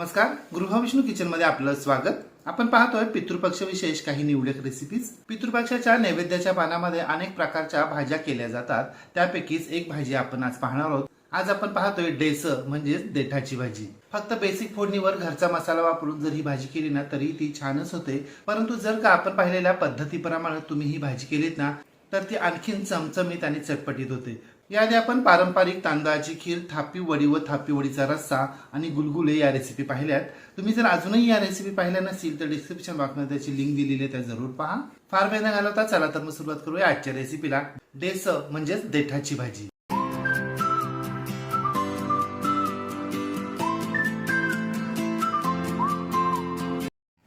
नमस्कार. गृहविष्णू किचनमध्ये आपलं स्वागत. आपण पाहतोय पितृपक्ष विशेष काही निवडक रेसिपीज पितृपक्षाच्या नैवेद्याच्या पानामध्ये अनेक प्रकारच्या भाज्या केल्या जातात. त्यापैकीच एक भाजी आपण आज पाहणार आहोत. आज आपण पाहतोय डेस म्हणजेच देठाची भाजी. फक्त बेसिक फोडणीवर घरचा मसाला वापरून जर ही भाजी केली ना तरी ती छानच होते. परंतु जर का आपण पाहिलेल्या पद्धतीप्रमाणे तुम्ही ही भाजी केलीत ना तर ती आणखीन चमचमीत आणि चटपटीत होते. याआधी आपण पारंपरिक तांदळाची खीर थापी वडी व थापी वडीचा रस्सा आणि गुलगुले या रेसिपी पाहिल्यात. तुम्ही जर अजूनही या रेसिपी पाहिल्या नसतील तर डिस्क्रिप्शन बॉक्समध्ये त्याची लिंक दिलेली आहे त्या जरूर पहा. फार वेळ न घालवता चला तर मग सुरुवात करूया आजच्या रेसिपीला डेस म्हणजेच देठाची भाजी.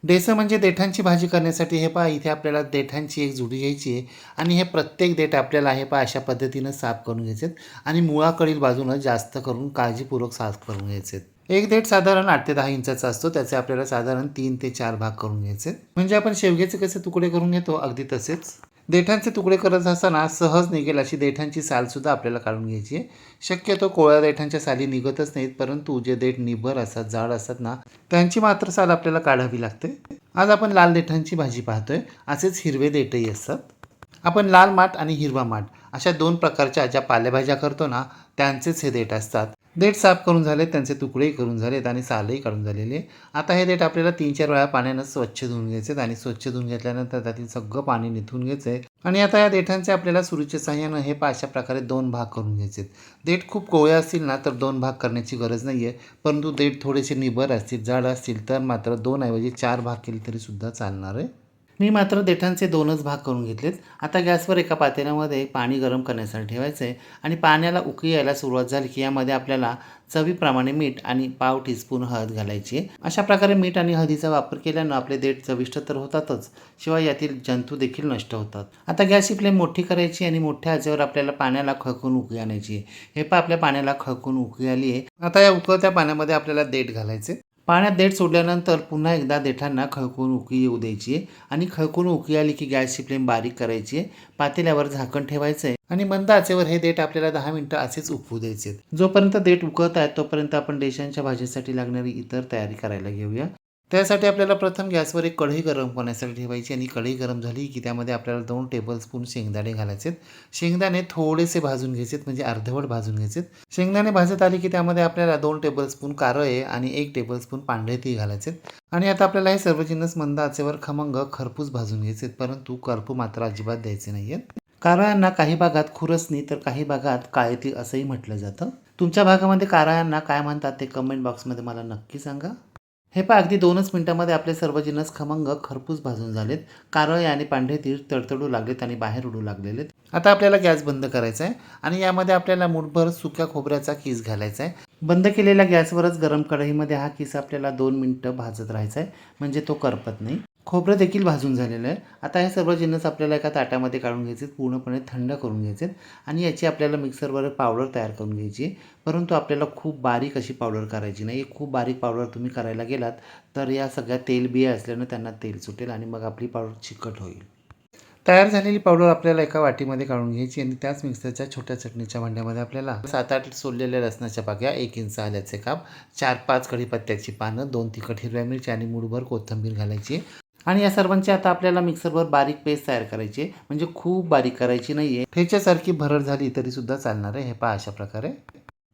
डेसं म्हणजे देठांची भाजी करण्यासाठी हे पहा इथे आपल्याला देठांची एक जुडी घ्यायची आहे आणि हे प्रत्येक देठ आपल्याला हे पहा अशा पद्धतीनं साफ करून घ्यायचे आणि मुळाकडील बाजूनं जास्त करून काळजीपूर्वक साफ करून घ्यायचे एक देठ साधारण आठ ते दहा इंचाचा असतो त्याचे आपल्याला साधारण तीन ते चार भाग करून घ्यायचे म्हणजे आपण शेवग्याचे कसे तुकडे करून घेतो? अगदी तसेच. देठांचे तुकडे करत असताना सहज निघेल अशी देठांची सालसुद्धा आपल्याला काढून घ्यायची आहे. शक्यतो कोळ्या देठांच्या साली निघतच नाहीत परंतु जे देठ निभर असतात जाड असतात ना त्यांची मात्र साल आपल्याला काढावी लागते. आज आपण लाल देठांची भाजी पाहतोय. असेच हिरवे देठही असतात. आपण लाल माठ आणि हिरवा माठ अशा दोन प्रकारच्या ज्या पालेभाज्या करतो ना त्यांचेच हे देठ असतात. देठ साफ करून झाले त्यांचे तुकडेही करून झालेत आणि सालही काढून झालेले आता हे देठ आपल्याला तीन चार वेळा पाण्यानं स्वच्छ धुवून घ्यायचे आणि स्वच्छ धुवून घेतल्यानंतर त्यातील सगळं पाणी निथून घ्यायचं आहे आणि आता या देठांचे आपल्याला सुरूच्या साह्यानं हे अशा प्रकारे दोन भाग करून घ्यायचे देठ खूप कोवळे असतील ना तर दोन भाग करण्याची गरज नाही आहे परंतु देठ थोडेसे निबर असतील जाड असतील तर मात्र दोन ऐवजी चार भाग केले तरी सुद्धा चालणार आहे. मी मात्र देठांचे दोनच भाग करून घेतलेत. आता गॅसवर एका पातेल्यामध्ये पाणी गरम करण्यासाठी ठेवायचं आहे आणि पाण्याला उकळी यायला सुरुवात झाली की यामध्ये आपल्याला चवीप्रमाणे मीठ आणि पाव टीस्पून हळद घालायची आहे. अशा प्रकारे मीठ आणि हळदीचा वापर केल्यानं आपले देठ चविष्ट तर होतातच शिवाय यातील जंतू देखील नष्ट होतात. आता गॅसची फ्लेम मोठी करायची आणि मोठ्या आचेवर आपल्याला पाण्याला खळकून उकळी आणायची हे पण आपल्या पाण्याला खळकून उकळी आली आहे. आता या उकळत्या पाण्यामध्ये आपल्याला देठ घालायचे पाण्यात देठ सोडल्यानंतर पुन्हा एकदा देठांना खळकून उकी येऊ द्यायची आहे आणि खळकून उकी आली की गॅसची फ्लेम बारीक करायची आहे पातेल्यावर झाकण ठेवायचं आहे आणि मंद आचेवर हे देठ आपल्याला दहा मिनटं असेच उकवू द्यायचे आहेत. जोपर्यंत देठ उकळत आहेत तोपर्यंत आपण देशांच्या भाजीसाठी लागणारी इतर तयारी करायला घेऊया त्यासाठी आपल्याला प्रथम गॅसवर एक कढई गरम करण्यासाठी ठेवायची आणि कढई गरम झाली की त्यामध्ये आपल्याला दोन टेबलस्पून शेंगदाणे घालायचे शेंगदाणे थोडेसे भाजून घ्यायचेत म्हणजे अर्धवट भाजून घ्यायचे शेंगदाणे भाजत आले की त्यामध्ये आपल्याला दोन टेबलस्पून कारळे आणि एक टेबलस्पून पांढरे ती घालायचे आणि आता आपल्याला हे सर्व जिन्नस मंद आचेवर खमंग खरपूस भाजून घ्यायचे परंतु करपू मात्र अजिबात द्यायचे नाही आहेत कारळ्यांना काही भागात खुरसणी तर काही भागात काळेती असंही म्हटलं जातं. तुमच्या भागामध्ये कारळ्यांना काय म्हणतात ते कमेंट बॉक्समध्ये मला नक्की सांगा. हे पहा अगदी दोनच मिनिटांमध्ये आपले सर्व जिनस खमंग खरपूस भाजून झालेत. कारळे आणि पांढरे तीळ तडतडू लागलेत आणि बाहेर उडू लागलेले आता आपल्याला गॅस बंद करायचा आहे आणि यामध्ये आपल्याला मुठभर सुक्या खोबऱ्याचा किस घालायचा आहे बंद केलेल्या गॅसवरच गरम कढईमध्ये हा किस आपल्याला दोन मिनटं भाजत राहायचा आहे म्हणजे तो करपत नाही. खोबरं देखील भाजून झालेलं आहे. आता हे सर्व जिन्नस आपल्याला एका ताटामध्ये काढून घ्यायचे पूर्णपणे थंड करून घ्यायचे आणि याची आपल्याला मिक्सरवर पावडर तयार करून घ्यायची परंतु आपल्याला खूप बारीक अशी पावडर करायची नाही. खूप बारीक पावडर तुम्ही करायला गेलात तर या सगळ्या तेलबिया असल्यानं त्यांना तेल सुटेल आणि मग आपली पावडर चिकट होईल. तयार झालेली पावडर आपल्याला एका वाटीमध्ये काढून घ्यायची आणि त्याच मिक्सरच्या छोट्या चटणीच्या भांड्यामध्ये आपल्याला सात आठ सोललेल्या लसणाच्या पाक्या एक इंच आल्याचे काप चार पाच कढीपत्त्याची पानं दोन तिखट हिरव्या मिरची आणि मुठभर कोथिंबीर घालायची. आणि या सर्वांची आता आपल्याला मिक्सरवर बारीक पेस्ट तयार करायची आहे. म्हणजे खूप बारीक करायची नाही आहे ठेच्यासारखी भरड झाली तरी सुद्धा चालणार आहे. हे पहा अशा प्रकारे.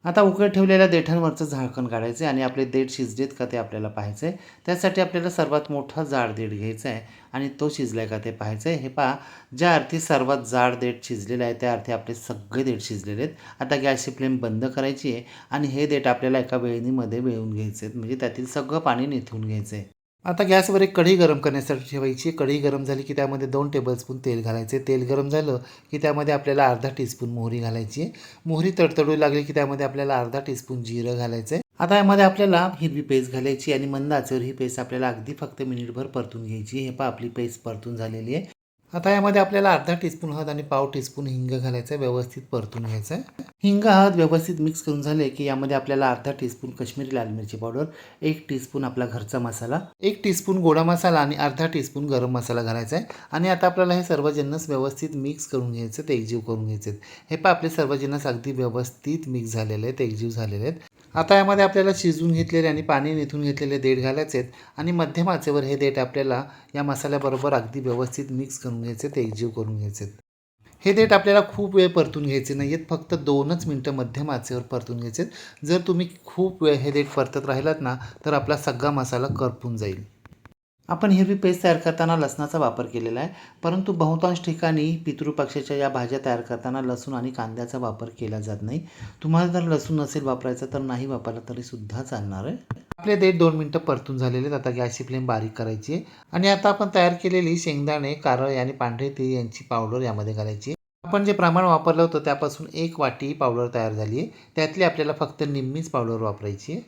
आता उकळ ठेवलेल्या देठांवरचं झाकण काढायचं आहे आणि आपले देठ शिजलेत का ते आपल्याला पाहायचं आहे त्यासाठी आपल्याला सर्वात मोठा जाड देठ घ्यायचा आहे आणि तो शिजलाय का ते पाहायचं आहे हे पहा ज्या अर्थी सर्वात जाड देठ शिजलेलं आहे त्या अर्थी आपले सगळे देठ शिजलेले आहेत. आता गॅसची फ्लेम बंद करायची आहे आणि हे देठ आपल्याला एका वेळणीमध्ये वेळून घ्यायचे आहेत म्हणजे त्यातील सगळं पाणी निथून घ्यायचं आहे आता गॅसवर एक कढई गरम करण्यासाठी ठेवायची. कढई गरम झाली की त्यामध्ये दोन टेबलस्पून तेल घालायचे. तेल गरम झालं की त्यामध्ये आपल्याला अर्धा टीस्पून मोहरी घालायची. मोहरी तडतडू लागली की त्यामध्ये आपल्याला अर्धा टीस्पून जिरं घालायचं आहे आता यामध्ये आपल्याला हिरवी पेस्ट घालायची आणि मंद आचेवर ही पेस्ट आपल्याला अगदी फक्त मिनिटभर परतून घ्यायची. हे पहा आपली पेस्ट परतून झालेली आहे. आता यामध्ये आपल्याला अर्धा टीस्पून हळद आणि पाव टीस्पून हिंग घालायचं आहे व्यवस्थित परतून घ्यायचं आहे हिंग हळद व्यवस्थित मिक्स करून झाले की यामध्ये आपल्याला अर्धा टीस्पून काश्मीरी लाल मिरची पावडर एक टीस्पून आपला घरचा मसाला एक टीस्पून गोडा मसाला आणि अर्धा टीस्पून गरम मसाला घालायचा आहे आणि आता आपल्याला हे सर्व जिन्नस व्यवस्थित मिक्स करून घ्यायचं ते एकजीव करून घ्यायचे हे पहा आपले सर्व जिन्नस अगदी व्यवस्थित मिक्स झालेले आहेत एकजीव झालेले आहेत. आता यामध्ये आपल्याला शिजवून घेतलेले आणि पाणी निथून घेतलेले देठ घालायचे आहेत आणि मध्यम आचेवर हे देठ आपल्याला या मसाल्याबरोबर अगदी व्यवस्थित मिक्स करून घ्यायचे ते एकजीव करून घ्यायचे आहेत. हे देठ आपल्याला खूप वेळ परतून घ्यायचे नाही आहेत फक्त दोनच मिनटं मध्यम आचेवर परतून घ्यायचे आहेत. जर तुम्ही खूप वेळ हे देठ परतत राहिलात ना तर आपला सगळा मसाला करपून जाईल. आपण हिरवी पेस्ट तयार करताना लसणाचा वापर केलेला आहे. परंतु बहुतांश ठिकाणी पितृपक्षाच्या या भाज्या तयार करताना लसूण आणि कांद्याचा वापर केला जात नाही. तुम्हाला जर लसूण नसेल वापरायचं तर नाही वापरला तरीसुद्धा चालणार आहे. आपले देठ दोन मिनटं परतून झालेले आहेत. आता गॅसची फ्लेम बारीक करायची आहे. आणि आता आपण तयार केलेली शेंगदाणे कारळ आणि पांढरे तीळ यांची पावडर यामध्ये घालायची आपण जे प्रमाण वापरलं होतं त्यापासून एक वाटी पावडर तयार झाली आहे. त्यातली आपल्याला फक्त निम्मीच पावडर वापरायची आहे.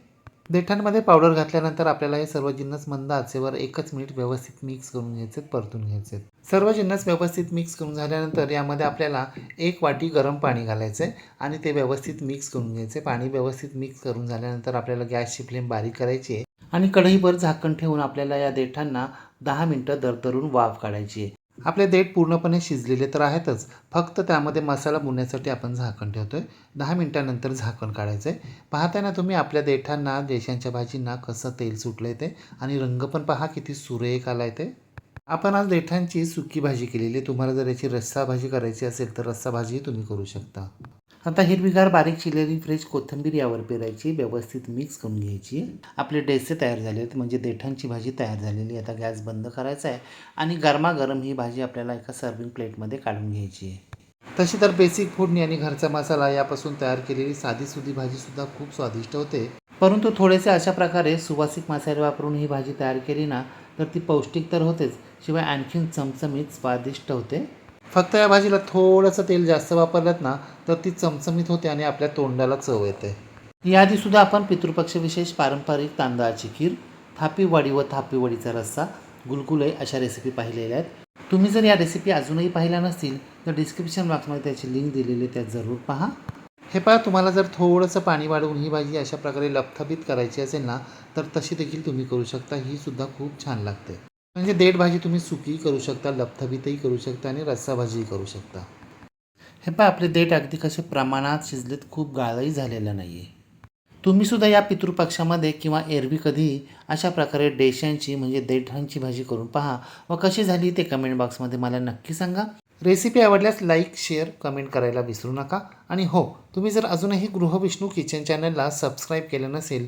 देठांमध्ये पावडर घातल्यानंतर आपल्याला हे सर्व जिन्नस मंद आचेवर एकच मिनिट व्यवस्थित मिक्स करून घ्यायचे परतून घ्यायचे सर्व जिन्नस व्यवस्थित मिक्स करून झाल्यानंतर यामध्ये आपल्याला एक वाटी गरम पाणी घालायचं आहे आणि ते व्यवस्थित मिक्स करून घ्यायचे. पाणी व्यवस्थित मिक्स करून झाल्यानंतर आपल्याला गॅसची फ्लेम बारीक करायची आहे आणि कढईभर झाकण ठेवून आपल्याला या देठांना दहा मिनटं दरदरून वाफ काढायची आहे. आपले देठ पूर्णपणे शिजलेले तर आहेतच. फक्त त्यामध्ये मसाला बुनण्यासाठी आपण झाकण ठेवतो आहे दहा मिनटानंतर झाकण काढायचं आहे पाहताय ना तुम्ही आपल्या देठांना देशांच्या भाजींना कसं तेल सुटलं आहे ते? आणि रंग पण पहा किती सुरेख आला आहे ते. आपण आज देठांची सुकी भाजी केलेली तुम्हाला जर याची रस्सा भाजी करायची असेल तर रस्सा भाजीही तुम्ही करू शकता. आता हिरवीगार बारीक चिरलेली फ्रेश कोथिंबीर यावर पेरायची व्यवस्थित मिक्स करून घ्यायची. आपले डेसे तयार झाले आहेत म्हणजे देठांची भाजी तयार झालेली. आहे आता गॅस बंद करायचा आहे आणि गरमागरम ही भाजी आपल्याला एका सर्विंग प्लेटमध्ये काढून घ्यायची आहे. तशी तर बेसिक फोडणी आणि घरचा मसाला यापासून तयार केलेली साधीसुधी भाजीसुद्धा खूप स्वादिष्ट होते. परंतु थोडेसे अशा प्रकारे सुवासिक मसाले वापरून ही भाजी तयार केली ना तर ती पौष्टिक तर होतेच शिवाय आणखीन चमचमीत स्वादिष्ट होते. फक्त या भाजीला थोडंसं तेल जास्त वापरलं ना तर ती चमचमीत होते आणि आपल्या तोंडाला चव येते. याआधीसुद्धा आपण पितृपक्ष विशेष पारंपरिक तांदळाची खीर थापीवाडी व थापीवडीचा रस्सा गुलगुले अशा रेसिपी पाहिलेल्या आहेत. तुम्ही जर या रेसिपी अजूनही पाहिल्या नसतील तर डिस्क्रिप्शन बॉक्समध्ये त्याची लिंक दिलेली आहे त्यात जरूर पहा. हे पहा तुम्हाला जर थोडंसं पाणी वाढवून ही भाजी अशा प्रकारे लपथबीत करायची असेल ना तर तशी देखील तुम्ही करू शकता ही सुद्धा खूप छान लागते. म्हणजे देठ भाजी तुम्ही सुकी करू शकता लपथबीतही करू शकता आणि रस्सा भाजीही करू शकता. हे पहा आपले देठ अगदी कसे प्रमाणात शिजलेत खूप गाळही झालेलं नाही आहे तुम्ही सुद्धा या पितृपक्षामध्ये किंवा एरवी कधी अशा प्रकारे डेशांची म्हणजे देठांची भाजी करून पहा. व कशी झाली ते कमेंट बॉक्समध्ये मला नक्की सांगा. रेसिपी आवडल्यास लाईक शेअर कमेंट करायला विसरू नका. आणि हो तुम्ही जर अजूनही गृहविष्णू किचन चॅनलला सबस्क्राईब केलं नसेल